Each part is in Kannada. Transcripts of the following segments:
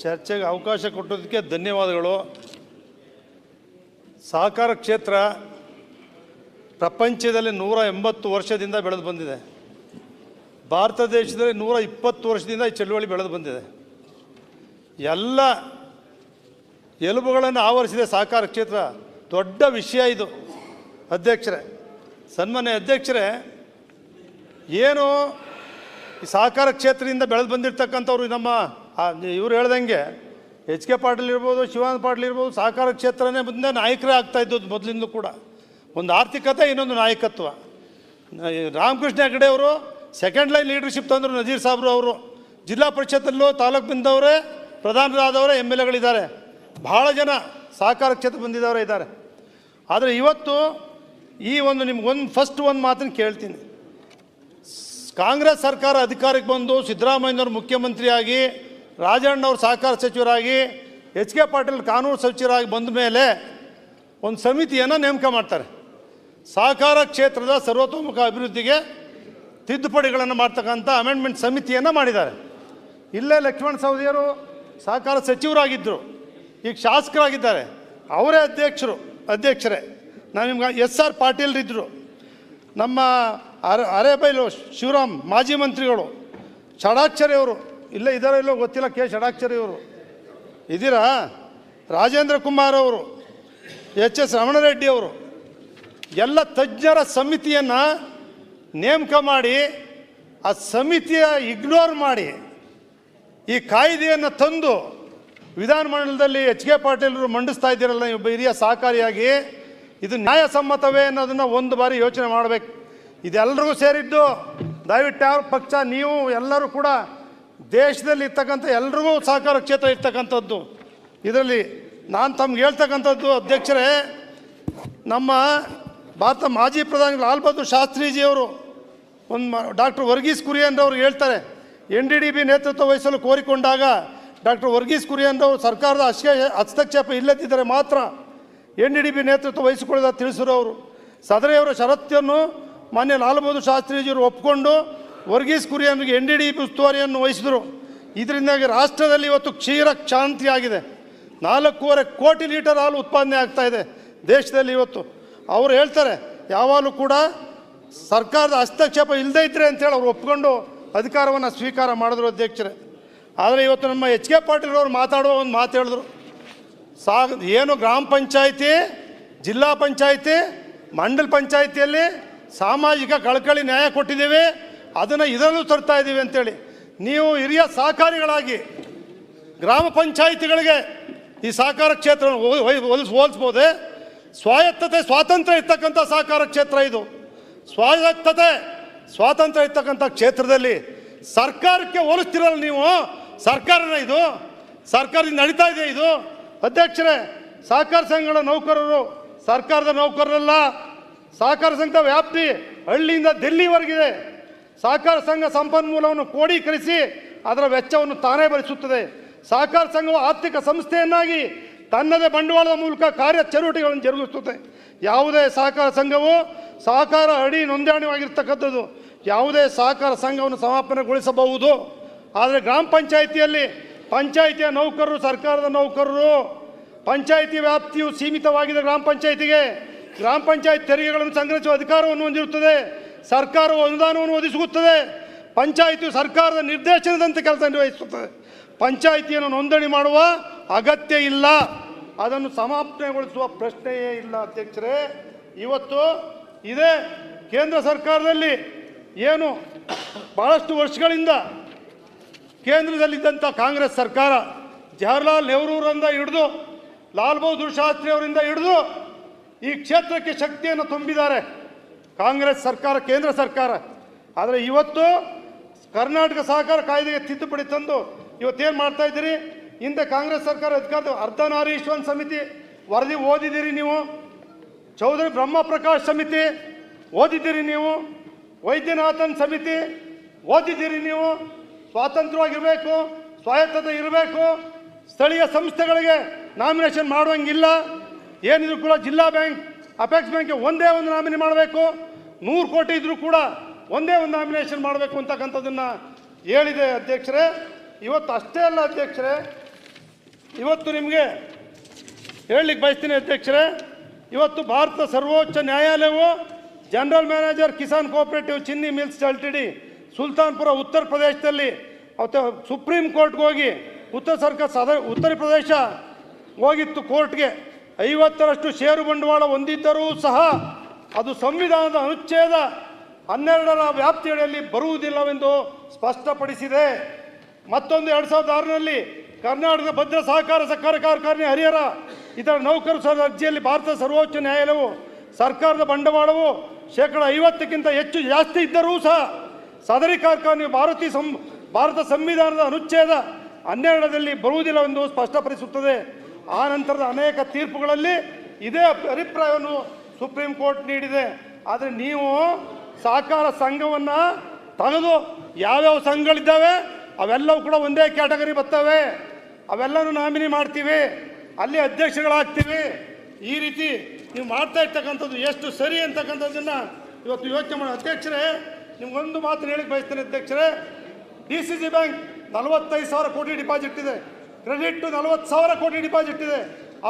ಚರ್ಚೆಗೆ ಅವಕಾಶ ಕೊಟ್ಟೋದಕ್ಕೆ ಧನ್ಯವಾದಗಳು. ಸಹಕಾರ ಕ್ಷೇತ್ರ ಪ್ರಪಂಚದಲ್ಲಿ ನೂರ ಎಂಬತ್ತು ವರ್ಷದಿಂದ ಬೆಳೆದು ಬಂದಿದೆ. ಭಾರತ ದೇಶದಲ್ಲಿ ನೂರ ಇಪ್ಪತ್ತು ವರ್ಷದಿಂದ ಈ ಚಳುವಳಿ ಬೆಳೆದು ಬಂದಿದೆ. ಎಲ್ಲ ಎಲುಬುಗಳನ್ನು ಆವರಿಸಿದೆ ಸಹಕಾರ ಕ್ಷೇತ್ರ ದೊಡ್ಡ ವಿಷಯ ಇದು, ಅಧ್ಯಕ್ಷರೇ. ಸನ್ಮಾನ್ಯ ಅಧ್ಯಕ್ಷರೇ, ಏನು ಈ ಸಹಕಾರ ಕ್ಷೇತ್ರದಿಂದ ಬೆಳೆದು ಬಂದಿರತಕ್ಕಂಥವ್ರು ನಮ್ಮ ಇವ್ರು ಹೇಳ್ದಂಗೆ, ಎಚ್ ಕೆ ಪಾಟೀಲ್ ಇರ್ಬೋದು, ಶಿವಾನಂದ ಪಾಟೀಲ್ ಇರ್ಬೋದು, ಸಹಕಾರ ಕ್ಷೇತ್ರನೇ ಮುಂದೆ ನಾಯಕರೇ ಆಗ್ತಾ ಇದ್ದದ್ದು ಮೊದಲಿಂದ ಕೂಡ. ಒಂದು ಆರ್ಥಿಕತೆ, ಇನ್ನೊಂದು ನಾಯಕತ್ವ. ರಾಮಕೃಷ್ಣ ಹೆಗಡೆ ಅವರು ಸೆಕೆಂಡ್ ಲೈನ್ ಲೀಡರ್ಶಿಪ್ ತಂದರು ನಜೀರ್ ಸಾಬ್ರು ಅವರು. ಜಿಲ್ಲಾ ಪರಿಷತ್ತಲ್ಲೂ ತಾಲೂಕು ಬಂದವರೇ ಪ್ರಧಾನರಾದವರೇ, ಎಂ ಎಲ್ ಎಗಳಿದ್ದಾರೆ. ಭಾಳ ಜನ ಸಹಕಾರ ಕ್ಷೇತ್ರ ಬಂದಿದ್ದವರೇ ಇದ್ದಾರೆ. ಆದರೆ ಇವತ್ತು ಈ ಒಂದು ನಿಮ್ಗೆ ಒಂದು ಫಸ್ಟ್ ಒಂದು ಮಾತನ್ನು ಕೇಳ್ತೀನಿ. ಕಾಂಗ್ರೆಸ್ ಸರ್ಕಾರ ಅಧಿಕಾರಕ್ಕೆ ಬಂದು ಸಿದ್ದರಾಮಯ್ಯನವರು ಮುಖ್ಯಮಂತ್ರಿಯಾಗಿ ರಾಜಣ್ಣವ್ರು ಸಹಕಾರ ಸಚಿವರಾಗಿ, ಎಚ್ ಕೆ ಪಾಟೀಲ್ ಕಾನೂನು ಸಚಿವರಾಗಿ ಬಂದ ಮೇಲೆ ಒಂದು ಸಮಿತಿಯನ್ನು ನೇಮಕ ಮಾಡ್ತಾರೆ. ಸಹಕಾರ ಕ್ಷೇತ್ರದ ಸರ್ವತೋಮುಖ ಅಭಿವೃದ್ಧಿಗೆ ತಿದ್ದುಪಡಿಗಳನ್ನು ಮಾಡ್ತಕ್ಕಂಥ ಅಮೆಂಡ್ಮೆಂಟ್ ಸಮಿತಿಯನ್ನು ಮಾಡಿದ್ದಾರೆ. ಇಲ್ಲೇ ಲಕ್ಷ್ಮಣ ಸವದಿಯರು ಸಹಕಾರ ಸಚಿವರಾಗಿದ್ದರು ಈಗ ಶಾಸಕರಾಗಿದ್ದಾರೆ. ಅವರೇ ಅಧ್ಯಕ್ಷರು, ಅಧ್ಯಕ್ಷರೇ. ನಾನು ನಿಮ್ಗೆ ಎಸ್ ಆರ್ ಪಾಟೀಲ್ರಿದ್ದರು ನಮ್ಮ ಅರೆ, ಅರೇಬೈಲು ಶಿವರಾಮ್ ಮಾಜಿ ಮಂತ್ರಿಗಳು ಷಡಾಕ್ಷರಿ ಅವರು ಇಲ್ಲೇ ಇದ್ದಾರೋ ಇಲ್ಲೋ ಗೊತ್ತಿಲ್ಲ ಕೆ ಷಡಾಕ್ಷರಿ ಅವರು ಇದ್ದೀರಾ? ರಾಜೇಂದ್ರ ಕುಮಾರ್ ಅವರು, ಎಚ್ ಎಸ್ ರಮಣರೆಡ್ಡಿ ಅವರು. ಎಲ್ಲ ತಜ್ಞರ ಸಮಿತಿಯನ್ನು ನೇಮಕ ಮಾಡಿ, ಆ ಸಮಿತಿಯ ಇಗ್ನೋರ್ ಮಾಡಿ, ಈ ಕಾಯ್ದೆಯನ್ನು ತಂದು ವಿಧಾನಮಂಡಲದಲ್ಲಿ ಎಚ್ ಕೆ ಪಾಟೀಲರು ಮಂಡಿಸ್ತಾ ಇದ್ದೀರಲ್ಲ ಒಬ್ಬ ಹಿರಿಯ ಸಹಕಾರಿಯಾಗಿ, ಇದು ನ್ಯಾಯಸಮ್ಮತವೇ ಅನ್ನೋದನ್ನು ಒಂದು ಬಾರಿ ಯೋಚನೆ ಮಾಡಬೇಕು. ಇದೆಲ್ಲರಿಗೂ ಸೇರಿದ್ದು, ದಯವಿಟ್ಟು ಯಾವ ಪಕ್ಷ, ನೀವು ಎಲ್ಲರೂ ಕೂಡ ದೇಶದಲ್ಲಿ ಇರ್ತಕ್ಕಂಥ ಎಲ್ರಿಗೂ ಸಹಕಾರ ಕ್ಷೇತ್ರ ಇರ್ತಕ್ಕಂಥದ್ದು. ಇದರಲ್ಲಿ ನಾನು ತಮ್ಗೆ ಹೇಳ್ತಕ್ಕಂಥದ್ದು, ಅಧ್ಯಕ್ಷರೇ, ನಮ್ಮ ಭಾರತ ಮಾಜಿ ಪ್ರಧಾನಿ ಲಾಲ್ ಬಹದ್ದೂರ್ ಶಾಸ್ತ್ರೀಜಿಯವರು, ಒಂದು ಡಾಕ್ಟರ್ ವರ್ಗೀಸ್ ಕುರಿಯನ್ ಅವರು ಹೇಳ್ತಾರೆ, ಎನ್ ಡಿ ಡಿ ಬಿ ನೇತೃತ್ವ ವಹಿಸಲು ಕೋರಿಕೊಂಡಾಗ ಡಾಕ್ಟರ್ ವರ್ಗೀಸ್ ಕುರಿಯನ್ ಅವರು ಸರ್ಕಾರದ ಹಸ್ತ ಹಸ್ತಕ್ಷೇಪ ಇಲ್ಲದಿದ್ದರೆ ಮಾತ್ರ ಎನ್ ಡಿ ಡಿ ಬಿ ನೇತೃತ್ವ ವಹಿಸಿಕೊಳ್ಳದ ಅವರು ಸದರಿಯವರ ಷರತ್ತನ್ನು ಮಾನ್ಯ ಲಾಲ್ ಬಹದ್ದೂರ್ ಶಾಸ್ತ್ರೀಜಿಯವರು ಒಪ್ಪಿಕೊಂಡು ವರ್ಗೀಸ್ ಕುರಿಯನ್ಗೆ ಎನ್ ಡಿ ಡಿ ಉಸ್ತುವಾರಿಯನ್ನು ವಹಿಸಿದರು. ಇದರಿಂದಾಗಿ ರಾಷ್ಟ್ರದಲ್ಲಿ ಇವತ್ತು ಕ್ಷೀರ ಕ್ಷಾಂತಿ ಆಗಿದೆ. ನಾಲ್ಕೂವರೆ ಕೋಟಿ ಲೀಟರ್ ಹಾಲು ಉತ್ಪಾದನೆ ಆಗ್ತಾ ಇದೆ ದೇಶದಲ್ಲಿ ಇವತ್ತು. ಅವರು ಹೇಳ್ತಾರೆ, ಯಾವಾಗಲೂ ಕೂಡ ಸರ್ಕಾರದ ಹಸ್ತಕ್ಷೇಪ ಇಲ್ಲದೇ ಇದ್ರೆ ಅಂತೇಳಿ ಅವ್ರು ಒಪ್ಕೊಂಡು ಅಧಿಕಾರವನ್ನು ಸ್ವೀಕಾರ ಮಾಡಿದ್ರು ಅಧ್ಯಕ್ಷರೇ. ಆದರೆ ಇವತ್ತು ನಮ್ಮ ಎಚ್ ಕೆ ಪಾಟೀಲ್ ಅವರು ಮಾತಾಡುವ ಒಂದು ಮಾತು ಹೇಳಿದ್ರು. ಸಾ ಏನು ಗ್ರಾಮ ಪಂಚಾಯಿತಿ, ಜಿಲ್ಲಾ ಪಂಚಾಯಿತಿ, ಮಂಡಲ ಪಂಚಾಯಿತಿಯಲ್ಲಿ ಸಾಮಾಜಿಕ ಕಳಕಳಿ ನ್ಯಾಯ ಕೊಟ್ಟಿದ್ದೀವಿ ಅದನ್ನು ಇದರಲ್ಲೂ ತರ್ತಾ ಇದ್ದೀವಿ ಅಂತೇಳಿ. ನೀವು ಹಿರಿಯ ಸಹಕಾರಿಗಳಾಗಿ ಗ್ರಾಮ ಪಂಚಾಯಿತಿಗಳಿಗೆ ಈ ಸಹಕಾರ ಕ್ಷೇತ್ರ ಹೋಲಿಸ್ ಹೋಲಿಸ್ಬೋದೆ? ಸ್ವಾಯತ್ತತೆ, ಸ್ವಾತಂತ್ರ್ಯ ಇರ್ತಕ್ಕಂಥ ಸಹಕಾರ ಕ್ಷೇತ್ರ ಇದು. ಸ್ವಾಯತ್ತತೆ, ಸ್ವಾತಂತ್ರ್ಯ ಇರ್ತಕ್ಕಂಥ ಕ್ಷೇತ್ರದಲ್ಲಿ ಸರ್ಕಾರಕ್ಕೆ ಹೋಲಿಸ್ತಿರಲ್ಲ ನೀವು? ಸರ್ಕಾರನ ಇದು? ಸರ್ಕಾರದಿಂದ ನಡೀತಾ ಇದೆ ಇದು? ಅಧ್ಯಕ್ಷರೇ, ಸಹಕಾರ ಸಂಘಗಳ ನೌಕರರು, ಸರ್ಕಾರದ ನೌಕರರಲ್ಲ. ಸಹಕಾರ ಸಂಘದ ವ್ಯಾಪ್ತಿ ಹಳ್ಳಿಯಿಂದ ಡೆಲ್ಲಿವರೆಗಿದೆ ಸಹಕಾರ ಸಂಘ ಸಂಪನ್ಮೂಲವನ್ನು ಕೋಡೀಕರಿಸಿ ಅದರ ವೆಚ್ಚವನ್ನು ತಾನೇ ಭರಿಸುತ್ತದೆ. ಸಹಕಾರ ಸಂಘವು ಆರ್ಥಿಕ ಸಂಸ್ಥೆಯನ್ನಾಗಿ ತನ್ನದೇ ಬಂಡವಾಳದ ಮೂಲಕ ಕಾರ್ಯ ಚಟುವಟಿಕೆಗಳನ್ನು ಜರುಗಿಸುತ್ತದೆ. ಯಾವುದೇ ಸಹಕಾರ ಸಂಘವು ಸಹಕಾರ ಅಡಿ ನೋಂದಣಿವಾಗಿರ್ತಕ್ಕಂಥದ್ದು ಯಾವುದೇ ಸಹಕಾರ ಸಂಘವನ್ನು ಸಮಾಪನೆಗೊಳಿಸಬಹುದು. ಆದರೆ ಗ್ರಾಮ ಪಂಚಾಯಿತಿಯಲ್ಲಿ ಪಂಚಾಯಿತಿಯ ನೌಕರರು, ಸರ್ಕಾರದ ನೌಕರರು, ಪಂಚಾಯಿತಿ ವ್ಯಾಪ್ತಿಯು ಸೀಮಿತವಾಗಿದೆ ಗ್ರಾಮ ಪಂಚಾಯಿತಿಗೆ. ಗ್ರಾಮ ಪಂಚಾಯತ್ ತೆರಿಗೆಗಳನ್ನು ಸಂಗ್ರಹಿಸುವ ಅಧಿಕಾರವನ್ನು ಹೊಂದಿರುತ್ತದೆ. ಸರ್ಕಾರವು ಅನುದಾನವನ್ನು ಒದಗಿಸುತ್ತದೆ. ಪಂಚಾಯಿತಿಯು ಸರ್ಕಾರದ ನಿರ್ದೇಶನದಂತೆ ಕೆಲಸ ನಿರ್ವಹಿಸುತ್ತದೆ. ಪಂಚಾಯಿತಿಯನ್ನು ನೋಂದಣಿ ಮಾಡುವ ಅಗತ್ಯ ಇಲ್ಲ. ಅದನ್ನು ಸಮಾಪ್ತಗೊಳಿಸುವ ಪ್ರಶ್ನೆಯೇ ಇಲ್ಲ ಅಧ್ಯಕ್ಷರೇ. ಇವತ್ತು ಇದೇ ಕೇಂದ್ರ ಸರ್ಕಾರದಲ್ಲಿ ಏನು ಬಹಳಷ್ಟು ವರ್ಷಗಳಿಂದ ಕೇಂದ್ರದಲ್ಲಿದ್ದಂಥ ಕಾಂಗ್ರೆಸ್ ಸರ್ಕಾರ ಜವಾಹರ್ಲಾಲ್ ನೆಹರೂರಿಂದ ಹಿಡಿದು ಲಾಲ್ ಬಹದ್ದೂರ್ ಶಾಸ್ತ್ರಿ ಅವರಿಂದ ಹಿಡಿದು ಈ ಕ್ಷೇತ್ರಕ್ಕೆ ಶಕ್ತಿಯನ್ನು ತುಂಬಿದ್ದಾರೆ. ಕಾಂಗ್ರೆಸ್ ಸರ್ಕಾರ, ಕೇಂದ್ರ ಸರ್ಕಾರ. ಆದರೆ ಇವತ್ತು ಕರ್ನಾಟಕ ಸಹಕಾರ ಕಾಯ್ದೆಗೆ ತಿದ್ದುಪಡಿ ತಂದು ಇವತ್ತೇನು ಮಾಡ್ತಾ ಇದ್ದೀರಿ? ಹಿಂದೆ ಕಾಂಗ್ರೆಸ್ ಸರ್ಕಾರ ಅಧಿಕಾರದ ಅರ್ಧನಾರೀಶ್ವನ್ ಸಮಿತಿ. ವರದಿ ಓದಿದ್ದೀರಿ ನೀವು. ಚೌಧರಿ ಬ್ರಹ್ಮಪ್ರಕಾಶ್ ಸಮಿತಿ ಓದಿದ್ದೀರಿ ನೀವು. ವೈದ್ಯನಾಥನ್ ಸಮಿತಿ ಓದಿದ್ದೀರಿ ನೀವು. ಸ್ವಾತಂತ್ರ್ಯವಾಗಿರಬೇಕು, ಸ್ವಾಯತ್ತತೆ ಇರಬೇಕು. ಸ್ಥಳೀಯ ಸಂಸ್ಥೆಗಳಿಗೆ ನಾಮಿನೇಷನ್ ಮಾಡುವಂಗಿಲ್ಲ. ಏನಿದ್ರು ಕೂಡ ಜಿಲ್ಲಾ ಬ್ಯಾಂಕ್, ಅಪೆಕ್ಸ್ ಬ್ಯಾಂಕ್ಗೆ ಒಂದೇ ಒಂದು ನಾಮಿನಿ ಮಾಡಬೇಕು. ನೂರು ಕೋಟಿ ಇದ್ರೂ ಕೂಡ ಒಂದೇ ಒಂದು ನಾಮಿನೇಷನ್ ಮಾಡಬೇಕು ಅಂತಕ್ಕಂಥದ್ದನ್ನು ಹೇಳಿದೆ ಅಧ್ಯಕ್ಷರೇ. ಇವತ್ತು ಅಷ್ಟೇ ಅಲ್ಲ ಅಧ್ಯಕ್ಷರೇ. ಇವತ್ತು ನಿಮಗೆ ಹೇಳಲಿಕ್ಕೆ ಬಯಸ್ತೀನಿ ಅಧ್ಯಕ್ಷರೇ. ಇವತ್ತು ಭಾರತ ಸರ್ವೋಚ್ಚ ನ್ಯಾಯಾಲಯವು general manager Kisan cooperative Chini mills LTD Sultanpur ಉತ್ತರ ಪ್ರದೇಶದಲ್ಲಿ ಅವತ್ತು ಸುಪ್ರೀಂ ಕೋರ್ಟ್ಗೆ ಹೋಗಿ ಉತ್ತರ ಸರ್ಕಾರ ಸದ ಉತ್ತರ ಪ್ರದೇಶ ಹೋಗಿತ್ತು ಕೋರ್ಟ್ಗೆ. ಐವತ್ತರಷ್ಟು ಷೇರು ಬಂಡವಾಳ ಹೊಂದಿದ್ದರೂ ಸಹ ಅದು ಸಂವಿಧಾನದ ಅನುಚ್ಛೇದ ಹನ್ನೆರಡರ ವ್ಯಾಪ್ತಿಯಡಿಯಲ್ಲಿ ಬರುವುದಿಲ್ಲವೆಂದು ಸ್ಪಷ್ಟಪಡಿಸಿದೆ. ಮತ್ತೊಂದು ಎರಡು ಸಾವಿರದ ಆರರಲ್ಲಿ ಕರ್ನಾಟಕ ಭದ್ರ ಸಹಕಾರ ಸಹಕಾರ ಕಾರ್ಖಾನೆ ಹರಿಹರ, ಇತರ ನೌಕರು ಸಹ ಅರ್ಜಿಯಲ್ಲಿ ಭಾರತ ಸರ್ವೋಚ್ಚ ನ್ಯಾಯಾಲಯವು, ಸರ್ಕಾರದ ಬಂಡವಾಳವು ಶೇಕಡ ಐವತ್ತಕ್ಕಿಂತ ಹೆಚ್ಚು ಜಾಸ್ತಿ ಇದ್ದರೂ ಸಹ ಸದರಿ ಕಾರ್ಖಾನೆ ಭಾರತೀಯ ಸಂ, ಭಾರತ ಸಂವಿಧಾನದ ಅನುಚ್ಛೇದ ಹನ್ನೆರಡರಲ್ಲಿ ಬರುವುದಿಲ್ಲವೆಂದು ಸ್ಪಷ್ಟಪಡಿಸುತ್ತದೆ. ಆ ನಂತರದ ಅನೇಕ ತೀರ್ಪುಗಳಲ್ಲಿ ಇದೇ ಅಭಿಪ್ರಾಯವನ್ನು ಸುಪ್ರೀಂ ಕೋರ್ಟ್ ನೀಡಿದೆ. ಆದರೆ ನೀವು ಸಹಕಾರ ಸಂಘವನ್ನು ತಗದು ಯಾವ್ಯಾವ ಸಂಘಗಳಿದ್ದಾವೆ, ಅವೆಲ್ಲವೂ ಕೂಡ ಒಂದೇ ಕ್ಯಾಟಗರಿ ಬರ್ತವೆ. ಅವೆಲ್ಲನೂ ನಾಮಿನಿ ಮಾಡ್ತೀವಿ. ಅಲ್ಲಿ ಅಧ್ಯಕ್ಷಗಳಾಗ್ತೀವಿ. ಈ ರೀತಿ ನೀವು ಮಾಡ್ತಾ ಇರ್ತಕ್ಕಂಥದ್ದು ಎಷ್ಟು ಸರಿ ಅಂತಕ್ಕಂಥದ್ದನ್ನು ಇವತ್ತು ಯೋಚನೆ ಮಾಡಿ ಅಧ್ಯಕ್ಷರೇ, ನಿಮ್ಗೊಂದು ಮಾತು ಹೇಳಿ ಬಯಸ್ತೇನೆ ಅಧ್ಯಕ್ಷರೇ. ಡಿ ಸಿ ಸಿ ಬ್ಯಾಂಕ್ ನಲವತ್ತೈದು ಸಾವಿರ ಕೋಟಿ ಡಿಪಾಸಿಟ್ ಇದೆ. ಕ್ರೆಡಿಟ್ ನಲವತ್ತು ಸಾವಿರ ಕೋಟಿ ಡಿಪಾಸಿಟ್ ಇದೆ.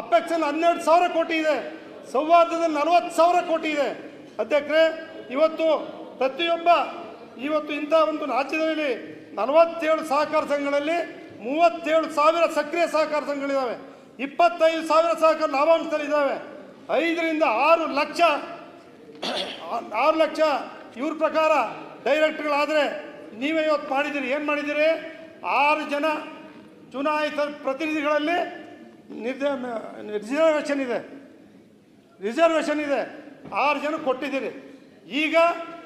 ಅಪೆಕ್ಸಲ್ಲಿ ಹನ್ನೆರಡು ಸಾವಿರ ಕೋಟಿ ಇದೆ. ಸೌಹಾರ್ದದಲ್ಲಿ ನಲವತ್ತು ಸಾವಿರ ಕೋಟಿ ಇದೆ. ಅಧ್ಯಕ್ಷರೇ, ಇವತ್ತು ಪ್ರತಿಯೊಬ್ಬ, ಇವತ್ತು ಇಂಥ ಒಂದು ರಾಜ್ಯದಲ್ಲಿ ನಲವತ್ತೇಳು ಸಹಕಾರ ಸಂಘಗಳಲ್ಲಿ ಮೂವತ್ತೇಳು ಸಾವಿರ ಸಕ್ರಿಯ ಸಹಕಾರ ಸಂಘಗಳಿದ್ದಾವೆ. ಇಪ್ಪತ್ತೈದು ಸಾವಿರ ಸಹಕಾರ ಲಾಭಾಂಶದಲ್ಲಿದ್ದಾವೆ ಐದರಿಂದ ಆರು ಲಕ್ಷ ಆರು ಲಕ್ಷ ಇವ್ರ ಪ್ರಕಾರ ಡೈರೆಕ್ಟ್ಗಳಾದರೆ ನೀವೇ ಇವತ್ತು ಮಾಡಿದ್ದೀರಿ. ಏನು ಮಾಡಿದ್ದೀರಿ? ಆರು ಜನ ಚುನಾಯಿತ ಪ್ರತಿನಿಧಿಗಳಲ್ಲಿ ನಿರ್ದ ರಿಸರ್ವೇಷನ್ ಇದೆ. ರಿಸರ್ವೇಷನ್ ಇದೆ. ಆರು ಜನ ಕೊಟ್ಟಿದ್ದೀರಿ. ಈಗ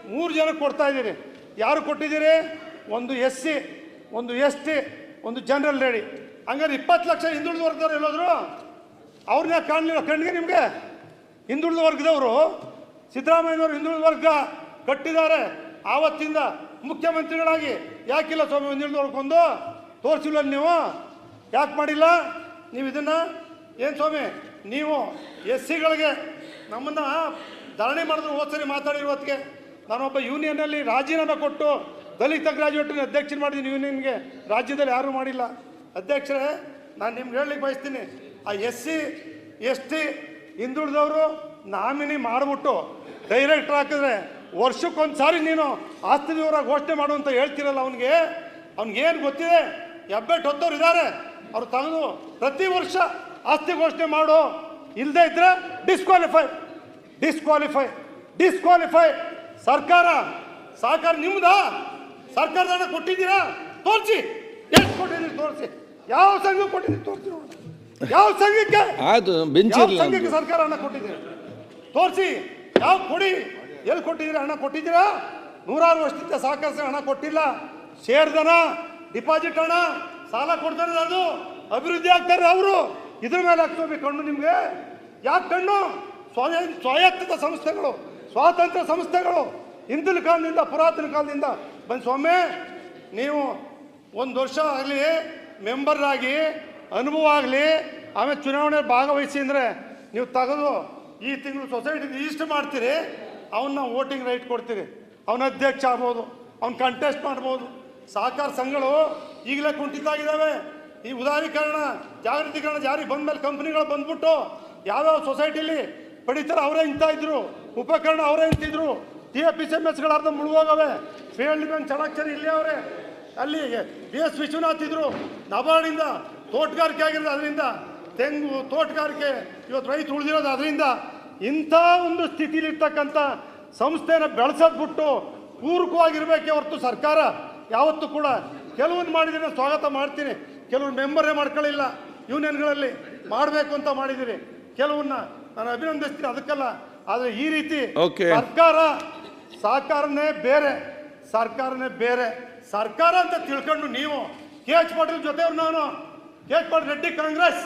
ಮೂರು ಜನ ಕೊಡ್ತಾ ಇದ್ದೀರಿ. ಯಾರು ಕೊಟ್ಟಿದ್ದೀರಿ? ಒಂದು ಎಸ್ ಸಿ ಒಂದು ಎಸ್ ಟಿ ಒಂದು ಜನರಲ್ ಲೇಡಿ ಹಂಗಾರೆ ಇಪ್ಪತ್ತು ಲಕ್ಷ ಹಿಂದುಳಿದ ವರ್ಗದವ್ರು ಎಲ್ಲೋದ್ರು? ಅವ್ರನ್ನ ಕಾಣಲಿಲ್ಲ ಕಣ್ಣಿಗೆ ನಿಮಗೆ? ಹಿಂದುಳಿದ ವರ್ಗದವರು, ಸಿದ್ದರಾಮಯ್ಯನವರು ಹಿಂದುಳಿದ ವರ್ಗ ಕಟ್ಟಿದ್ದಾರೆ. ಆವತ್ತಿಂದ ಮುಖ್ಯಮಂತ್ರಿಗಳಾಗಿ. ಯಾಕಿಲ್ಲ ಸ್ವಾಮಿ ಹಿಂದುಳಿದ ವರ್ಗಕ್ಕೊಂದು ತೋರಿಸಿಲ್ಲ ನೀವು? ಯಾಕೆ ಮಾಡಿಲ್ಲ? ನೀವು ಇದನ್ನು? ಏನು ಸ್ವಾಮಿ? ನೀವು ಎಸ್ ಸಿಗಳಿಗೆ ನಮ್ಮನ್ನು ಧರಣಿ ಮಾಡಿದ್ರು ಹೋದ ಸರಿ ಮಾತಾಡಿರೋ ಹೊತ್ತಿಗೆ ನಾನೊಬ್ಬ ಯೂನಿಯನ್ನಲ್ಲಿ ರಾಜೀನಾಮೆ ಕೊಟ್ಟು ದಲಿತ ಗ್ರಾಜುಯೇಟ್ನ ಅಧ್ಯಕ್ಷರು ಮಾಡಿದ್ದೀನಿ. ಯೂನಿಯನ್ಗೆ ರಾಜ್ಯದಲ್ಲಿ ಯಾರೂ ಮಾಡಿಲ್ಲ. ಅಧ್ಯಕ್ಷರೇ, ನಾನು ನಿಮ್ಗೆ ಹೇಳಲಿಕ್ಕೆ ಬಯಸ್ತೀನಿ. ಆ ಎಸ್ ಸಿ ಎಸ್ ಟಿ ಹಿಂದುಳಿದವರು ನಾಮಿನಿ ಮಾಡಿಬಿಟ್ಟು ಡೈರೆಕ್ಟರ್ ಹಾಕಿದ್ರೆ ವರ್ಷಕ್ಕೊಂದು ಸಾರಿ ನೀನು ಆಸ್ತಿ ವಿವರ ಘೋಷಣೆ ಮಾಡು ಅಂತ ಹೇಳ್ತಿರಲ್ಲ ಅವನಿಗೆ. ಅವ್ನಿಗೇನು ಗೊತ್ತಿದೆ? ಹೆಬ್ಬೆಟ್ಟು ಹೊತ್ತವ್ರು ಇದ್ದಾರೆ ಅವ್ರು ತಾನು ಪ್ರತಿ ವರ್ಷ ಆಸ್ತಿ ಘೋಷಣೆ ಮಾಡು ಇಲ್ಲದೆ ಇದ್ರೆ ಡಿಸ್ಕ್ವಾಲಿಫೈ ಡಿಸ್ಕ್ವಾಲಿಫೈ ಡಿಸ್ಕ್ವಾಲಿಫೈ ಸರ್ಕಾರ ಸಹಕಾರ ನಿಮ್ದಾ? ಸರ್ಕಾರದ ಹಣ ಕೊಟ್ಟಿದ್ದೀರಾ? ತೋರಿಸಿ. ಎಷ್ಟು ಕೊಟ್ಟಿದ್ದೀರಿ ತೋರಿಸಿ. ಯಾವ ಸಂಘ ಕೊಟ್ಟಿದ್ದೀರಿ? ತೋರಿಸಿ. ಯಾವ ಸಂಘಕ್ಕೆ? ಯಾವ ಸಂಘಕ್ಕೆ ಸರ್ಕಾರ ಹಣ ಕೊಟ್ಟಿದ್ದೀರಿ? ತೋರಿಸಿ. ಯಾವ ಕೊಡಿ? ಎಲ್ಲಿ ಕೊಟ್ಟಿದ್ದೀರಾ ಹಣ ಕೊಟ್ಟಿದ್ದೀರಾ? ನೂರಾರು ವರ್ಷದಿಂದ ಸಹಕಾರ ಸಂಘ ಹಣ ಕೊಟ್ಟಿಲ್ಲ. ಶೇರ್ದನ ಡಿಪಾಸಿಟ್ ಹಣ ಸಾಲ ಕೊಡ್ತಾರೆ ಅದು. ಅಭಿವೃದ್ಧಿ ಆಗ್ತಾರೆ ಅವರು. ಇದ್ರ ಮೇಲೆ ಹಾಕ್ಸೋಬೇಕು ಕಣ್ಣು ನಿಮಗೆ? ಯಾಕೆ ಕಣ್ಣು? ಸ್ವಯ ಸ್ವಾಯತ್ತ ಸಂಸ್ಥೆಗಳು, ಸ್ವಾತಂತ್ರ್ಯ ಸಂಸ್ಥೆಗಳು. ಹಿಂದಿನ ಕಾಲದಿಂದ, ಪುರಾತನ ಕಾಲದಿಂದ. ಬಂದು ಸ್ವಾಮಿ, ನೀವು ಒಂದು ವರ್ಷ ಆಗಲಿ ಮೆಂಬರ್ ಆಗಿ, ಅನುಭವ ಆಗಲಿ, ಆಮೇಲೆ ಚುನಾವಣೆ ಭಾಗವಹಿಸಿ ಅಂದರೆ ನೀವು ತೆಗೆದು ಈ ತಿಂಗಳು ಸೊಸೈಟಿ ರಿಜಿಸ್ಟರ್ ಮಾಡ್ತೀರಿ ಅವನ್ನ ವೋಟಿಂಗ್ ರೈಟ್ ಕೊಡ್ತೀರಿ. ಅವನ ಅಧ್ಯಕ್ಷ ಆಗ್ಬೋದು, ಅವ್ನು ಕಂಟೆಸ್ಟ್ ಮಾಡ್ಬೋದು. ಸಹಕಾರ ಸಂಘಗಳು ಈಗಲೇ ಕುಂಠಿತ ಆಗಿದ್ದಾವೆ ಈ ಉದಾರೀಕರಣ, ಜಾಗೃತೀಕರಣ ಜಾರಿ ಬಂದ್ಮೇಲೆ ಕಂಪ್ನಿಗಳು ಬಂದ್ಬಿಟ್ಟು ಯಾವ್ಯಾವ ಸೊಸೈಟಿಲಿ ಪಡಿತರ ಅವರೇ ಇಂತ ಇದ್ರು, ಉಪಕರಣ ಅವರೇ ಇಂತಿದ್ರು T A P C M ಎಸ್ಗಳು ಅರ್ಧ ಮುಳುಗೋಗವೆ. ಫೀಲ್ಡ್ ಬ್ಯಾಂಕ್ ಇಲ್ಲೇ ಅವರೇ. ಅಲ್ಲಿ ಬಿ ಎಸ್ ವಿಶ್ವನಾಥ್ ಇದ್ರು, ನಬಾರ್ಡಿಂದ ತೋಟಗಾರಿಕೆ ಆಗಿರೋದು ಅದರಿಂದ, ತೆಂಗು ತೋಟಗಾರಿಕೆ ಇವತ್ತು ರೈತ ಉಳಿದಿರೋದು ಅದರಿಂದ ಇಂಥ ಒಂದು ಸ್ಥಿತಿಲಿರ್ತಕ್ಕಂಥ ಸಂಸ್ಥೆನ ಬೆಳೆಸೋದು ಬಿಟ್ಟು ಪೂರಕವಾಗಿರ್ಬೇಕೆ ಹೊರತು ಸರ್ಕಾರ. ಯಾವತ್ತೂ ಕೂಡ ಕೆಲವೊಂದು ಮಾಡಿದ್ರೆ ಸ್ವಾಗತ ಮಾಡ್ತೀನಿ. ಕೆಲವ್ರು ಮೆಂಬರೇ ಮಾಡ್ಕೊಳ್ಳಿಲ್ಲ ಯೂನಿಯನ್ಗಳಲ್ಲಿ. ಮಾಡಬೇಕು ಅಂತ ಮಾಡಿದ್ದೀರಿ. ಕೆಲವನ್ನ ನಾನು ಅಭಿನಂದಿಸ್ತೀನಿ ಅದಕ್ಕಲ್ಲ. ಆದರೆ ಈ ರೀತಿ ಸರ್ಕಾರ ಸಹಕಾರನೇ ಬೇರೆ ಸರ್ಕಾರನೇ ಬೇರೆ. ಸರ್ಕಾರ ಅಂತ ತಿಳ್ಕೊಂಡು ನೀವು ಕೆ ಎಚ್ ಪಾಟೀಲ್ ಜೊತೆಯವ್ರು ನಾನು ಕೆ ಎಚ್ ಪಾಟೀಲ್ ರೆಡ್ಡಿ ಕಾಂಗ್ರೆಸ್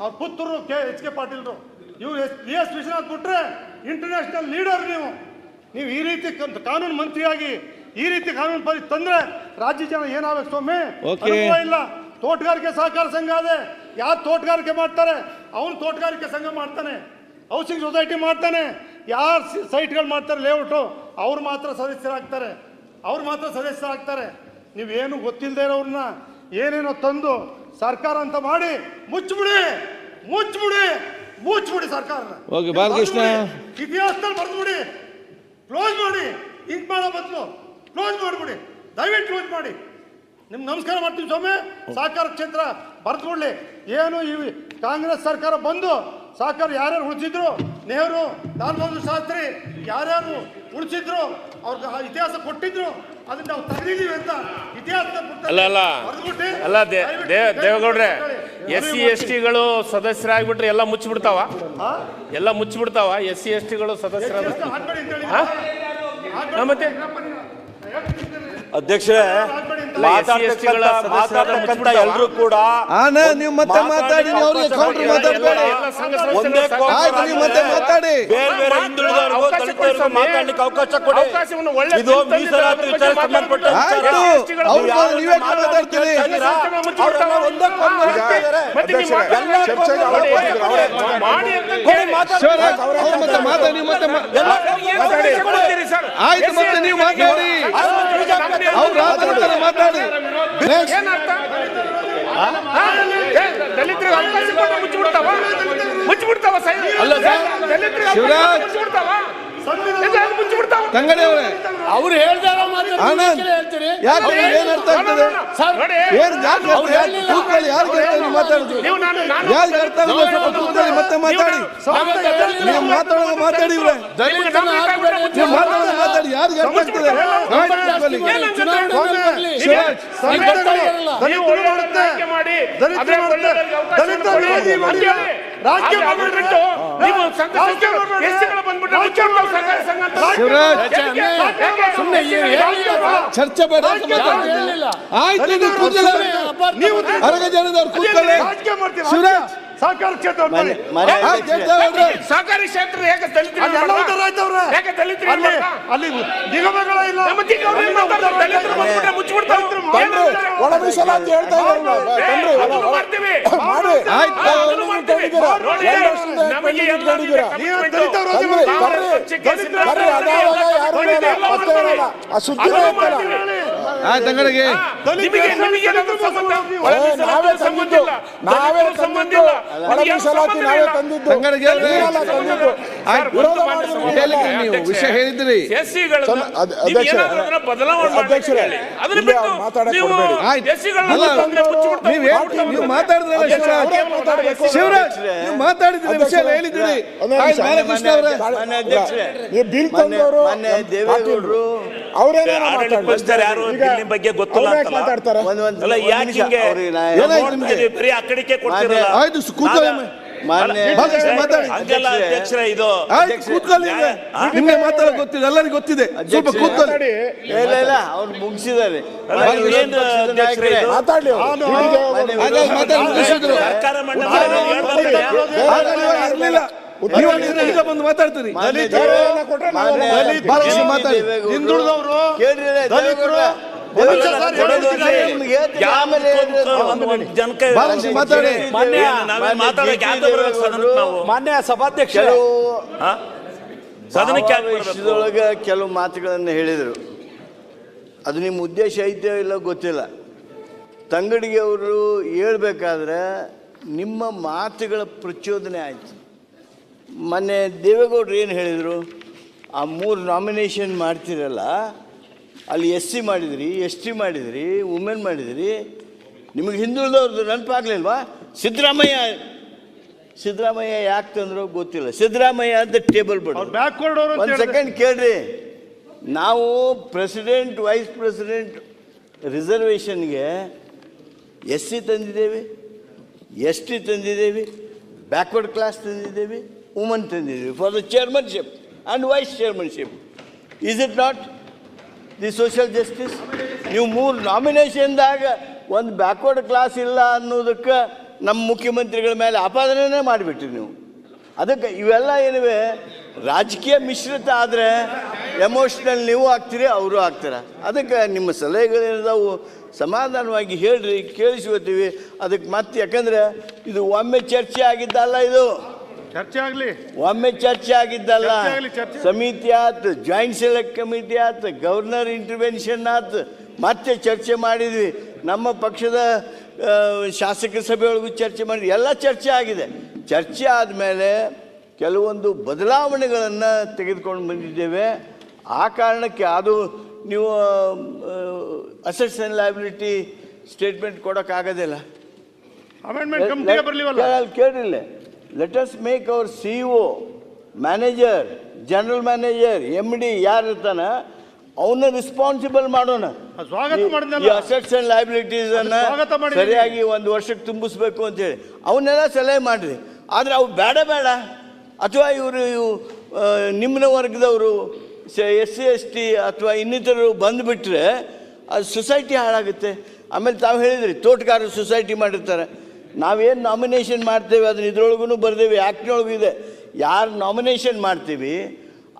ಅವ್ರ ಪುತ್ರರು ಕೆ ಎಚ್ ಕೆ ಪಾಟೀಲ್ರು. ಇವ್ರು ಎಸ್ ಬಿ ಎಸ್ ವಿಶ್ವನಾಥ್ ಬಿಟ್ರೆ ಇಂಟರ್ನ್ಯಾಷನಲ್ ಲೀಡರ್ ನೀವು. ನೀವು ಈ ರೀತಿ ಕನ್- ಕಾನೂನು ಮಂತ್ರಿಯಾಗಿ ಈ ರೀತಿ ಕಾನೂನು ಪರಿಸ್ಥಿತಿ ತಂದ್ರೆ ರಾಜ್ಯ ಜನ ಏನಾಗಬೇಕು ಸ್ವಾಮಿ. ಅನುಭವ ಇಲ್ಲ. ತೋಟಗಾರಿಕೆ ಸಹಕಾರ ಸಂಘ ಅದೇ. ಯಾರು ತೋಟಗಾರಿಕೆ ಮಾಡ್ತಾರೆ? ಅವನು ತೋಟಗಾರಿಕೆ ಸಂಘ ಮಾಡ್ತಾನೆ. ಹೌಸಿಂಗ್ ಸೊಸೈಟಿ ಮಾಡ್ತಾನೆ. ಯಾರು ಸೈಟ್ಗಳು ಮಾಡ್ತಾರೆ ಲೇಔಟು? ಅವ್ರು ಮಾತ್ರ ಸದಸ್ಯರಾಗ್ತಾರೆ. ಅವ್ರು ಮಾತ್ರ ಸದಸ್ಯರಾಗ್ತಾರೆ. ನೀವೇನು ಗೊತ್ತಿಲ್ಲದೆ ಇರೋರನ್ನ ಏನೇನೋ ತಂದು ಸರ್ಕಾರ ಅಂತ ಮಾಡಿ ಮುಚ್ಚಿಬಿಡಿ. ಮುಚ್ಚಿಬಿಡಿ. ಮುಚ್ಚಿಬಿಡಿ ಸರ್ಕಾರನ. ಓಕೆ, ಬಾಲಕೃಷ್ಣ. ಇತಿಹಾಸದಲ್ಲಿ ಬರ್ದ್ಬಿಡಿ ಕ್ಲೋಸ್ ಮಾಡಿ. ಹಿಂಗೆ ಮಾಡೋ ಬದಲು. ಕ್ಲೋಸ್ ಮಾಡಿಬಿಡಿ. ದಯವಿಟ್ಟು ಕ್ಲೋಸ್ ಮಾಡಿ. ನಿಮ್ಗೆ ನಮಸ್ಕಾರ ಮಾಡ್ತೀವಿ ಸ್ವಾಮಿ. ಸಹಕಾರ ಕ್ಷೇತ್ರ ಬರ್ತ್ಕೊಡ್ಲಿ ಏನು ಈ ಕಾಂಗ್ರೆಸ್ ಸರ್ಕಾರ ಬಂದು ಸಹಕಾರ ಯಾರ್ಯಾರು ಉಳಿಸಿದ್ರು? ನೆಹರು ಲಾಲ್ ಬಹದ್ದೂರ್ ಶಾಸ್ತ್ರಿ ಯಾರ್ಯಾರು ಉಳಿಸಿದ್ರು? ಅವ್ರಿಗೆ ಇತಿಹಾಸ ಕೊಟ್ಟಿದ್ರು. ಅದನ್ನ ನಾವು ತೆಗೆದಿದ್ದೀವಿ ಅಂತ ಇತಿಹಾಸ ಅಲ್ಲ ಅಲ್ಲ. ಅಲ್ಲ ದೇವೇಗೌಡ್ರೆ ಎಸ್ ಸಿ ಎಸ್ ಟಿಗಳು ಸದಸ್ಯರಾಗ್ಬಿಟ್ರೆ ಎಲ್ಲ ಮುಚ್ಚಿಬಿಡ್ತಾವ? ಎಲ್ಲ ಮುಚ್ಚಿಬಿಡ್ತಾವ? ಎಸ್ ಸಿ ಎಸ್ ಟಿಗಳು ಸದಸ್ಯರಾದ ಮತ್ತೆ? अध्यक्ष ಎಲ್ಲರೂ ಕೂಡ ನೀವು ಮತ್ತೆ ಮಾತಾಡಿ ಅವರಿಗೆ ಕೌಂಟರ್ ಮಾತಾಡಬೇಡಿ. ಒಂದೇ. ಆಯ್ತು ನೀವು ಮತ್ತೆ ಮಾತಾಡಿ. ಬೇರೆ ಬೇರೆ ಹಿಂದುಳಿದವರಿಗೂ ಅವಕಾಶ ದಲಿತರಿಗೂ ಮಾತಾಡ್ಲಿಕ್ಕೆ ಅವಕಾಶ ಕೊಡಿ. ಅವಕಾಶವನ್ನು ಒಳ್ಳೆ ಇದು ತಂದಿದ್ದಾರೆ, ಮೀಸಲಾತಿ ವಿಚಾರ ಸಂಬಂಧಪಟ್ಟ ಆಯ್ತು. ಅವ್ರು ನೀವೇ ಮಾತಾಡ್ತೀರಿ? ಒಂದೇ. ಮತ್ತೆ ಮಾತಾಡಿ. ಮಾಡಿ ಅಂತ ಕೊಡಿ, ಮಾತಾಡಿ. ಶಿವರಾಜ್ ಅವ್ರು ಮತ್ತೆ ಮಾತಾಡಿ ನೀವು ಮತ್ತೆ ಮಾ- ಮಾತಾಡಿ ಸರ್. ಆಯ್ತು ಮತ್ತೆ ನೀವು ಮಾತಾಡಿ ಅವ್ರು ಮಾತಾಡ್ತಾರೆ. ಮಾತಾಡಿ ನೆಕ್ಸ್ಟ್ ಏನರ್ಥ ಹಾ? ಏ, ದಲಿತರಿಗೆ ಅವಕಾಶ ಕೊಟ್ಟು ಮುಚ್ಚಿಬಿಡ್ತಾವ ಶಿವರಾಜ್. ಮುಚ್ಚಿಬಿಡ್ತಾವ ತಂಗಡಿ ಅವರೇ ಅವ್ರು ಹೇಳ್ದಾರ ಹೇಳ್ತೀರಿ. ಯಾಕೆ ಏನ್ ಅರ್ಥ ಆಗ್ತದೆ? ನೋಡಿ ಏನ್ ಯಾಕೆ ಕೂತ್ಕೊಳ್ಳಿ ನೀವು ಮಾತಾಡುದು ಯಾರಿಗೆ ಅರ್ಥ ಆಗಲ್ಲ ಸ್ವಲ್ಪ ಕೂತ್ಕೊಳ್ಳಿ ಮತ್ತೆ ಮಾತಾಡಿ. ನೀವು ಮಾತಾಡೋದು ಮಾತಾಡಿ. ಇವ್ರೆ. ನೀವು. ಮಾತಾಡೋದು ಮಾತಾಡಿ. ಯಾರಿಗೆ ಅರ್ಥ ಆಗ್ತದೆ ಶಿವರಾಜ್ ದಲಿತರು ಮಾಡುತ್ತೆ. ದಲಿತರು ಬಿಟ್ಟು ನೀವು ಸಂಘ ಎಸ್ಸಿಗಳು ಬಂದ್ಬಿಟ್ಟು ಸಂಘ ಅಂತ. ಚರ್ಚೆ ಬೇಡ ಆಯ್ತು ನೀವು ಹೊರಗೆ ಜನದವ್ರು ರಾಜಕೀಯ ಮಾಡ್ತೀರಾ. ಸಹಕಾರ ಕ್ಷೇತ್ರ ಹೋಗ್ರಿ. ಸಹಕಾರಿ ಕ್ಷೇತ್ರ ಯಾಕೆ ಆಯ್ತವ್ರೆ. ಯಾಕೆ ದಲಿತರಿಗೆ ಅಲ್ಲಿ? ಅಲ್ಲಿ ನಿಗಮಗಳ ಇಲ್ಲ? ದಲಿತರು ಆಯ್ತು. ನಮಗೆ ತಂಗಡಿಗೆ ನಿಮಗೆ ನಿಮಗೆ ಏನಾದ್ರು ಸಂಬಂಧ. ಒಳ ನಾವೇ ಸಂಬಂಧ ತಂದಿದ್ದು ಇಲ್ಲ. ನಾವೇ ದಲಿತರ ಸಂಬಂಧ ತಂದಿದ್ದು ಇಲ್ಲ. ಒಳ ಮೀಸಲಾತಿ ಸಂಬಂಧ ನಾವೇ ತಂದಿದ್ದು. ತಂಗಡಿಗೆ ತಂದಿದ್ದು. ವಿಷಯ ಹೇಳಿದ್ರಿ. ಶಿವರಾಜ್. ನೀವು ಮಾತಾಡಿದ್ರೆ ವಿಷಯ ಹೇಳಿದ್ರಿ. ಬಿಲ್ ತಂದವರು ಬಗ್ಗೆ ಗೊತ್ತಿಲ್ಲ? ಮಾತಾಡ್ತಾರೆ? ಆಯ್ತು ಕೂತ್ಕೊಳ್ಳಿ ಅಧ್ಯಕ್ಷರ ಇದು ಕೂತ್ಕೊಳ್ಳಿ. ನಿಮ್ಗೆ ಮಾತಾಡೋಕೆ ಗೊತ್ತಿದೆ ಎಲ್ಲರಿಗೂ ಗೊತ್ತಿದೆ. ಸ್ವಲ್ಪ ಕೂತ್ಕೊಳ್ಳಿ. ಇಲ್ಲ ಇಲ್ಲ ಅವ್ರು ಮುಗಿಸಿದ್ದಾರೆ. ಇರ್ಲಿಲ್ಲ. ಈಗ ಬಂದು ಮಾತಾಡ್ತೀರಿ. ಹಿಂದುಳಿದವರು ಮಾನ್ಯ ಸದನಕ್ಕೆ ನಾವು? ಮಾನ್ಯ ಸಭಾಧ್ಯಕ್ಷ ಕೆಲವು ಸದನಕ್ಕೆ ಮಾತುಗಳನ್ನು ಹೇಳಿದರು. ಅದು ನಿಮ್ಮ ಉದ್ದೇಶ ಐತೆಯೋ ಇಲ್ಲ ಗೊತ್ತಿಲ್ಲ. ತಂಗಡಿಗೆ ಅವರು ಹೇಳ್ಬೇಕಾದ್ರೆ ನಿಮ್ಮ ಮಾತುಗಳ ಪ್ರಚೋದನೆ ಆಯಿತು. ಮೊನ್ನೆ ದೇವೇಗೌಡರು ಏನು ಹೇಳಿದರು? ಆ ಮೂರು ನಾಮಿನೇಷನ್ ಮಾಡ್ತಿರಲ್ಲ ಅಲ್ಲಿ ಎಸ್ ಸಿ ಮಾಡಿದ್ರಿ ಎಸ್ ಟಿ ಮಾಡಿದ್ರಿ ವುಮೆನ್ ಮಾಡಿದ್ರಿ. ನಿಮಗೆ ಹಿಂದುಳಿದವ್ರದ್ದು ನೆನಪಾಗ್ಲಿಲ್ವಾ? ಸಿದ್ದರಾಮಯ್ಯ ಸಿದ್ದರಾಮಯ್ಯ ಯಾಕೆ ತಂದ್ರೋ ಗೊತ್ತಿಲ್ಲ. ಸಿದ್ದರಾಮಯ್ಯ ಅಂತ ಟೇಬಲ್ ಬಿಡು ಅವ್ರು ಬ್ಯಾಕ್ವರ್ಡ್ ಅವರು ಅಂತ ಒಂದು ಸೆಕೆಂಡ್ ಕೇಳ್ರಿ. ನಾವು ಪ್ರೆಸಿಡೆಂಟ್ ವೈಸ್ ಪ್ರೆಸಿಡೆಂಟ್ ರಿಸರ್ವೇಷನ್ಗೆ ಎಸ್ ಸಿ ತಂದಿದ್ದೇವೆ ಎಸ್ ಟಿ ತಂದಿದ್ದೇವೆ ಬ್ಯಾಕ್ವರ್ಡ್ ಕ್ಲಾಸ್ ತಂದಿದ್ದೇವೆ ವುಮನ್ ತಂದಿದ್ದೇವೆ. For the chairmanship and vice chairmanship is it not the social justice ನೀವು ಮೂರು ನಾಮಿನೇಷನ್ದಾಗ ಒಂದು ಬ್ಯಾಕ್ವರ್ಡ್ ಕ್ಲಾಸ್ ಇಲ್ಲ ಅನ್ನೋದಕ್ಕೆ ನಮ್ಮ ಮುಖ್ಯಮಂತ್ರಿಗಳ ಮೇಲೆ ಆಪಾದನೆ ಮಾಡಿಬಿಟ್ರಿ ನೀವು ಅದಕ್ಕೆ ಇವೆಲ್ಲ ಏನಿವೆ ರಾಜಕೀಯ ಮಿಶ್ರಿತ ಆದರೆ ಎಮೋಷ್ನಲ್ ನೀವು ಆಗ್ತೀರಿ ಅವರು ಆಗ್ತಾರೆ ಅದಕ್ಕೆ ನಿಮ್ಮ ಸಲಹೆಗಳೇನಿದಾವು ಸಮಾಧಾನವಾಗಿ ಹೇಳ್ರಿ ಕೇಳಿಸ್ಕೊತೀವಿ ಅದಕ್ಕೆ ಮತ್ತೆ ಯಾಕಂದ್ರೆ ಇದು ಒಮ್ಮೆ ಚರ್ಚೆ ಆಗಿದ್ದಲ್ಲ ಇದು ಚರ್ಚೆ ಆಗಲಿ. ಒಮ್ಮೆ ಚರ್ಚೆ ಆಗಿದ್ದಲ್ಲ. ಸಮಿತಿ ಆತು ಜಾಯಿಂಟ್ ಸೆಲೆಕ್ಟ್ ಕಮಿಟಿ ಆತು ಗವರ್ನರ್ ಇಂಟರ್ವೆನ್ಷನ್ ಆತು. ಮತ್ತೆ ಚರ್ಚೆ ಮಾಡಿದ್ವಿ. ನಮ್ಮ ಪಕ್ಷದ ಶಾಸಕ ಸಭೆಯೊಳಗೂ ಚರ್ಚೆ ಮಾಡಿ ಎಲ್ಲ ಚರ್ಚೆ ಆಗಿದೆ. ಚರ್ಚೆ ಆದಮೇಲೆ ಕೆಲವೊಂದು ಬದಲಾವಣೆಗಳನ್ನು ತೆಗೆದುಕೊಂಡು ಬಂದಿದ್ದೇವೆ. ಆ ಕಾರಣಕ್ಕೆ ಅದು ನೀವು ಅಸೆಟ್ಸ್ ಆ್ಯಂಡ್ ಲಯಬಿಲಿಟಿ ಸ್ಟೇಟ್ಮೆಂಟ್ ಕೊಡೋಕ್ಕಾಗೋದಿಲ್ಲ. ಕೇಳಿಲ್ಲ. Let us make our C O manager general manager M D ಯಾರು ಇರ್ತಾನ ಅವನ್ನ ರಿಸ್ಪಾನ್ಸಿಬಲ್ ಮಾಡೋಣ. ಸ್ವಾಗತ ಈ ಮಾಡಿದ್ನಲ್ಲ. ಅಸೆಟ್ಸ್ ಅಂಡ್ ಲೈಬಿಲಿಟೀಸ್ ಅನ್ನ ಅದು ಸ್ವಾಗತ ಮಾಡಿದ್ದೀವಿ. ಸರಿಯಾಗಿ ಒಂದು ವರ್ಷಕ್ಕೆ ತುಂಬಿಸ್ಬೇಕು ಅಂತೇಳಿ ಅವನ್ನೆಲ್ಲ ಸಲಹೆ ಮಾಡ್ರಿ. ಆದ್ರೆ ಅವು ಬೇಡ ಬೇಡ. ಅಥವಾ ಇವರು ನಿಮ್ನ ವರ್ಗದವರು ಎಸ್ ಸಿ ಎಸ್ ಟಿ ಅಥವಾ ಇನ್ನಿತರರು ಬಂದುಬಿಟ್ರೆ ಅದು ಸೊಸೈಟಿ ಹಾಳಾಗುತ್ತೆ. ಆಮೇಲೆ ತಾವು ಹೇಳಿದ್ರಿ ತೋಟಗಾರರು ಸೊಸೈಟಿ ಮಾಡಿರ್ತಾರೆ. ನಾವೇನು ನಾಮಿನೇಷನ್ ಮಾಡ್ತೇವೆ, ಅದನ್ನ ಇದ್ರೊಳಗೂ ಬರ್ದೇವೆ ಆ್ಯಕ್ಟ್ನೊಳಗೂ ಇದೆ. ಯಾರು ನಾಮಿನೇಷನ್ ಮಾಡ್ತೀವಿ,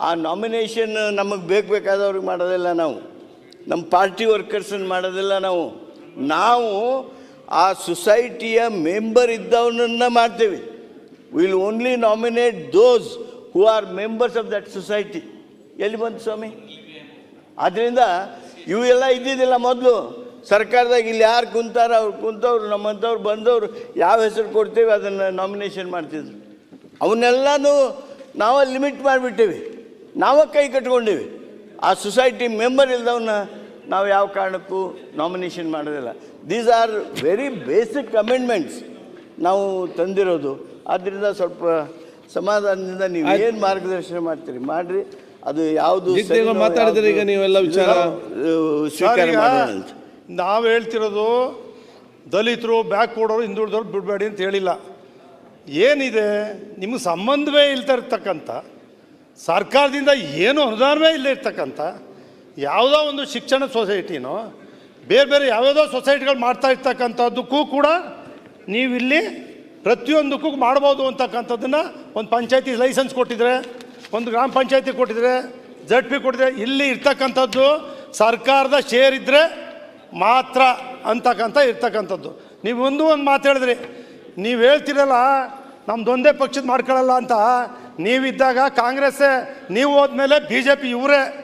ಆ ನಾಮಿನೇಷನ್ ನಮಗೆ ಬೇಕು ಬೇಕಾದವ್ರಿಗೆ ಮಾಡೋದಿಲ್ಲ ನಾವು. ನಮ್ಮ ಪಾರ್ಟಿ ವರ್ಕರ್ಸನ್ನು ಮಾಡೋದಿಲ್ಲ ನಾವು. ನಾವು ಆ ಸೊಸೈಟಿಯ ಮೆಂಬರ್ ಇದ್ದವನನ್ನ ಮಾಡ್ತೇವೆ. Will only nominate those who are members of that society ಎಲ್ಲಿ ಬಂತು ಸ್ವಾಮಿ? ಆದ್ದರಿಂದ ಇವು ಎಲ್ಲ ಇದ್ದಿದ್ದಿಲ್ಲ ಮೊದಲು. ಸರ್ಕಾರದಾಗ ಇಲ್ಲಿ ಯಾರು ಕುಂತಾರ ಅವ್ರು ಕುಂತವ್ರು ನಮ್ಮಂಥವ್ರು ಬಂದವರು ಯಾವ ಹೆಸರು ಕೊಡ್ತೀವಿ ಅದನ್ನು ನಾಮಿನೇಷನ್ ಮಾಡ್ತಿದ್ರು. ಅವನ್ನೆಲ್ಲನೂ ನಾವು ಲಿಮಿಟ್ ಮಾಡಿಬಿಟ್ಟೇವಿ. ನಾವೇ ಕೈ ಕಟ್ಕೊಂಡಿವಿ. ಆ ಸೊಸೈಟಿ ಮೆಂಬರ್ ಇಲ್ದವನ್ನ ನಾವು ಯಾವ ಕಾರಣಕ್ಕೂ ನಾಮಿನೇಷನ್ ಮಾಡೋದಿಲ್ಲ. These are very basic amendments ನಾವು ತಂದಿರೋದು. ಆದ್ದರಿಂದ ಸ್ವಲ್ಪ ಸಮಾಧಾನದಿಂದ ನೀವು ಏನು ಮಾರ್ಗದರ್ಶನ ಮಾಡ್ತೀರಿ? ಮಾಡ್ರಿ. ಅದು ಯಾವುದು ಮಾತಾಡಿದ್ರೆ ಈಗ ನೀವೆಲ್ಲ ವಿಚಾರ ಸ್ವೀಕಾರ ಮಾಡೋಣ ಅಂತ. ನಾವು ಹೇಳ್ತಿರೋದು ದಲಿತರು, ಬ್ಯಾಕ್ ಕೊಡೋರು, ಹಿಂದುಳಿದವ್ರು ಬಿಡಬೇಡಿ ಅಂತ ಹೇಳಿಲ್ಲ. ಏನಿದೆ? ನಿಮಗೆ ಸಂಬಂಧವೇ ಇಲ್ತಾ ಇರ್ತಕ್ಕಂಥ, ಸರ್ಕಾರದಿಂದ ಏನು ಅನುದಾನವೇ ಇಲ್ಲ ಇರ್ತಕ್ಕಂಥ, ಯಾವುದೋ ಒಂದು ಶಿಕ್ಷಣ ಸೊಸೈಟಿನೋ, ಬೇರೆ ಬೇರೆ ಯಾವ್ಯಾವುದೋ ಸೊಸೈಟಿಗಳು ಮಾಡ್ತಾ ಇರ್ತಕ್ಕಂಥದ್ದಕ್ಕೂ ಕೂಡ ನೀವಿಲ್ಲಿ ಪ್ರತಿಯೊಂದಕ್ಕೂ ಮಾಡ್ಬೋದು ಅಂತಕ್ಕಂಥದ್ದನ್ನು ಒಂದು ಪಂಚಾಯತಿ ಲೈಸೆನ್ಸ್ ಕೊಟ್ಟಿದ್ರೆ, ಒಂದು ಗ್ರಾಮ ಪಂಚಾಯತಿ ಕೊಟ್ಟಿದ್ರೆ ಜಡ್ ಪಿ ಕೊಟ್ಟಿದ್ರೆ, ಇಲ್ಲಿ ಇರ್ತಕ್ಕಂಥದ್ದು ಸರ್ಕಾರದ ಶೇರ್ ಇದ್ದರೆ ಮಾತ್ರ ಅಂತಕ್ಕಂಥ ಇರ್ತಕ್ಕಂಥದ್ದು. ನೀವು ಒಂದು ಒಂದು ಮಾತು ಹೇಳಿದ್ರಿ. ನೀವು ಹೇಳ್ತಿರಲ್ಲ ನಮ್ದೊಂದೇ ಪಕ್ಷದ ಮಾಡ್ಕೊಳ್ಳಲ್ಲ ಅಂತ. ನೀವಿದ್ದಾಗ ಕಾಂಗ್ರೆಸ್ಸೇ, ನೀವು ಹೋದ್ಮೇಲೆ ಬಿ ಜೆ ಪಿ ಇವರೇ.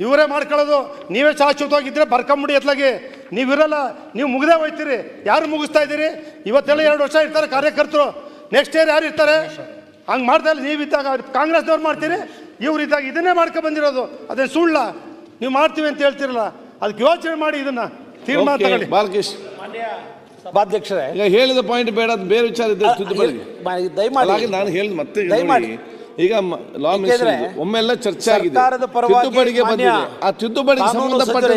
ಇವರೇ ಮಾಡ್ಕೊಳ್ಳೋದು. ನೀವೇ ಶಾಶ್ವತವಾಗಿದ್ದರೆ ಬರ್ಕೊಂಬಿಡಿ ಎತ್ಲಾಗಿ. ನೀವಿರಲ್ಲ, ನೀವು ಮುಗ್ದೇ ಹೋಯ್ತೀರಿ. ಯಾರು ಮುಗಿಸ್ತಾ ಇದ್ದೀರಿ? ಇವತ್ತೆಲ್ಲ ಎರಡು ವರ್ಷ ಇರ್ತಾರೆ ಕಾರ್ಯಕರ್ತರು. ನೆಕ್ಸ್ಟ್ ಇಯರ್ ಯಾರು ಇರ್ತಾರೆ? ಹಂಗೆ ಮಾಡ್ತಾ ನೀವಿದ್ದಾಗ ಕಾಂಗ್ರೆಸ್ನವ್ರು ಮಾಡ್ತೀರಿ. ಇವರಿದ್ದಾಗ ಇದನ್ನೇ ಮಾಡ್ಕೊ ಬಂದಿರೋದು. ಅದೇ ಸುಳ್ಳ? ನೀವು ಮಾಡ್ತೀವಿ ಅಂತ ಹೇಳ್ತಿರಲ್ಲ. ಅದಕ್ಕೆ ಯೋಚನೆ ಮಾಡಿ ಇದನ್ನ. ತೀರ್ಮಾನ ತಗೊಳ್ಳಿ. ಬಾಲಕೃಷ್ಣ. ಸಭಾಧ್ಯಕ್ಷರೇ ಈಗ ಹೇಳಿದ ಪಾಯಿಂಟ್ ಬೇಡ ಅದು ಬೇರೆ ವಿಚಾರ ಇದೆ ತಿದ್ದುಪಡಿ ದಯಮಾಡಿ. ಹಾಗೆ ನಾನು ಹೇಳಿದ ಮತ್ತೆ ಈಗ ದಯಮಾಡಿ. ಈಗ ಲಾ ಮಿನಿಸ್ಟರ್ ಒಮ್ಮೆಲ್ಲ ಚರ್ಚೆ ಆಗಿದೆ. ಸರ್ಕಾರದ ಪರವಾಗಿ ತಿದ್ದುಪಡಿಗೆ ಬಂದಿದೆ. ಆ ತಿದ್ದುಪಡಿಗೆ ಸಂಬಂಧಪಟ್ಟ ಸಂಬಂಧಪಟ್ಟಂತೆ